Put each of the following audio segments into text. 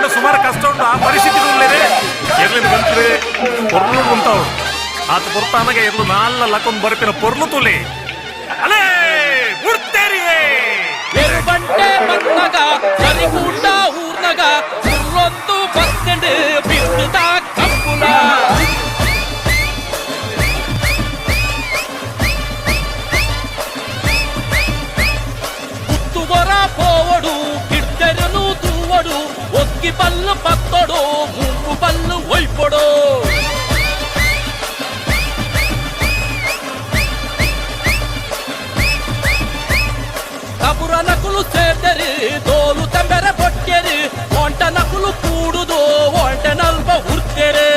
ಉಂಡು ಸುಮಾರು ಕಷ್ಟ ಉಂಟು ಆ ಪರಿಸ್ಥಿತಿಗಳಿದೆ ಎರ್ಲಿನ ಬಂತ್ರಿ ಪೊರ್ಲು ಉಂಟವು ಆತ ಬರ್ತಾನಾಗೆ ಎರ್ಲು ನಾಲ್ಲ ಲಕ್ಕೊಂದು ಬರ್ತೀನಿ ಪೊರ್ಲು ತುಲಿ. ಅಲೇ ಮುಡ್ತೇರಿಯೇ ఒక్కి పళ్ళు పత్తడు ముప్పు పళ్ళు ఒయ్పొడు కబుర నకులు ಸೇರ್ದರಿ ತೋಲು ತಂಬೆರೆ ಬೊಟ್ಟೆರಿ ಒಂಟ ನಕುಲು ಕೂಡುದು ಒಂಟ ನಲ್ಪ ಉರ್ತೆರೆ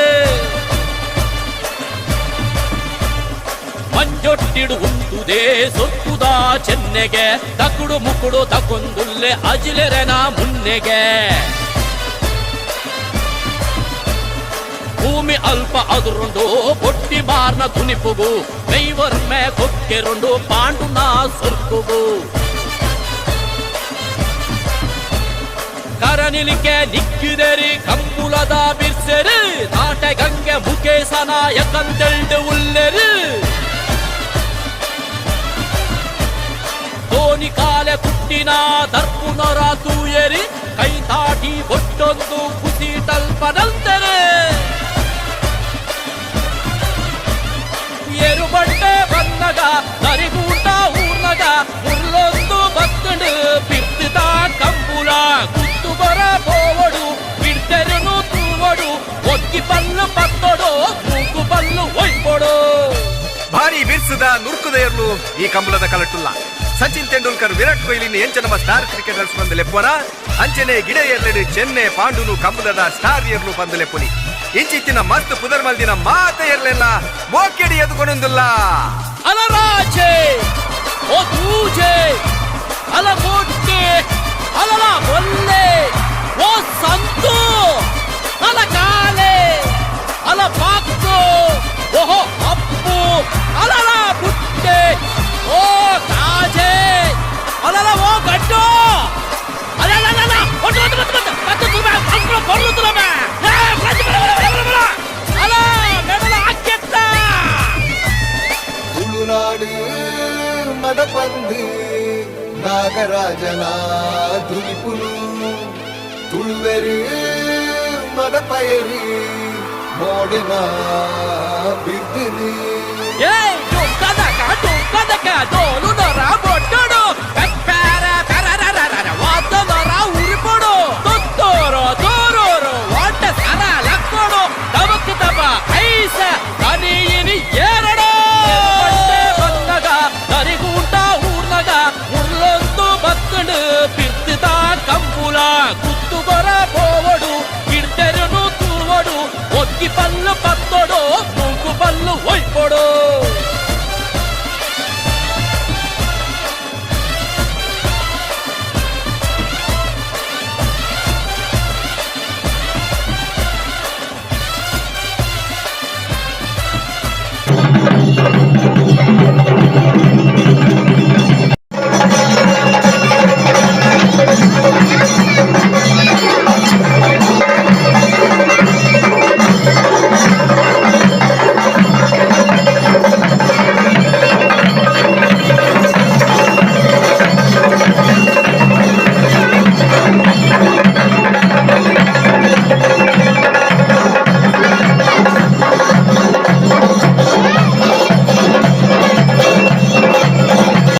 ಮಂಜೊಟ್ಟಿಡು ಉಂಟುದೇ ಸೊತ್ತುದ ಚೆನ್ನೆಗೆ ತಕುಡು ಮುಕುಡು ತಕೊಂದುಲ್ಲೆ ಅಜಿಲೆರೆನ ಮುನ್ನೆಗೆ ಭೂಮಿ ಅಲ್ಪ ಅದುರುಂಡು ಕೊಟ್ಟಿ ಬಾರ್ನ ತುನಿಪುಗು ದೈವರ್ಮೆ ಕೊಕ್ಕೆರುಂಡು ಪಾಂಡುನ ಸುರ್ಕುಗು ಕರನಿಲಿಕೆ ನಿಕ್ಕಿದೆರಿ ಕಂಬುಲದ ಬಿರ್ಸೆರಿ ತಾಟೆ ಗಂಗೆ ಮುಖೇಸನ ಯಕಂತೆಳ್ದು ಉಲ್ಲೆರಿ ತೋನಿ ಕಾಲೆ ಕುಟ್ಟಿನ ದರ್ಪುನರ ತೂಯರಿ ಕೈ ತಾಟಿ ಒಟ್ಟೊಂದು ಕುಸಿ ತಲ್ಪನಂದರೆ ಭಾರಿ ಬಿರ್ಸದ ನುರ್ಕುದ ಈ ಕಂಬಳದ ಕಲಟುಲ್ಲ. ಸಚಿನ್ ತೆಂಡೂಲ್ಕರ್, ವಿರಾಟ್ ಕೊಹ್ಲಿ ಎಂಚ ನಮ್ಮ ಸ್ಟಾರ್ ಕ್ರಿಕೆಟರ್ಸ್ ಬಂದಲೆ ಪೊರ ಅಂಚನೆ ಗಿಡ ಎರ್ಲೆಡು, ಚೆನ್ನೆ ಪಾಂಡುನು ಕಂಬಳದ ಸ್ಟಾರ್ ಎರ್ಲು ಬಂದಲೆ ಪುಲಿ. ಇಂಚಿತ್ತಿನ ಮಸ್ತ್ ಪುದರ್ ಮಲ್ದಿನ ಮಾತ ಎರ್ಲೆಲ್ಲ ಮೋಕೆಡಿ ಎದುಕೊನೊಂದುಲ್ಲ ಅಲರಾಜೆ ಓ ತೂಜೆ ಅಲ ಮೊಟ್ಟೆ, ಅಲಲ ಮೊಲ್ಲೆ ಓ ಸಂತು బంధి నాగరాజన తులిపులు తుళ్ళెరి మదపయరి మోడిన బిర్దిని ఏ డొంకదక డొంకదక ஓடோ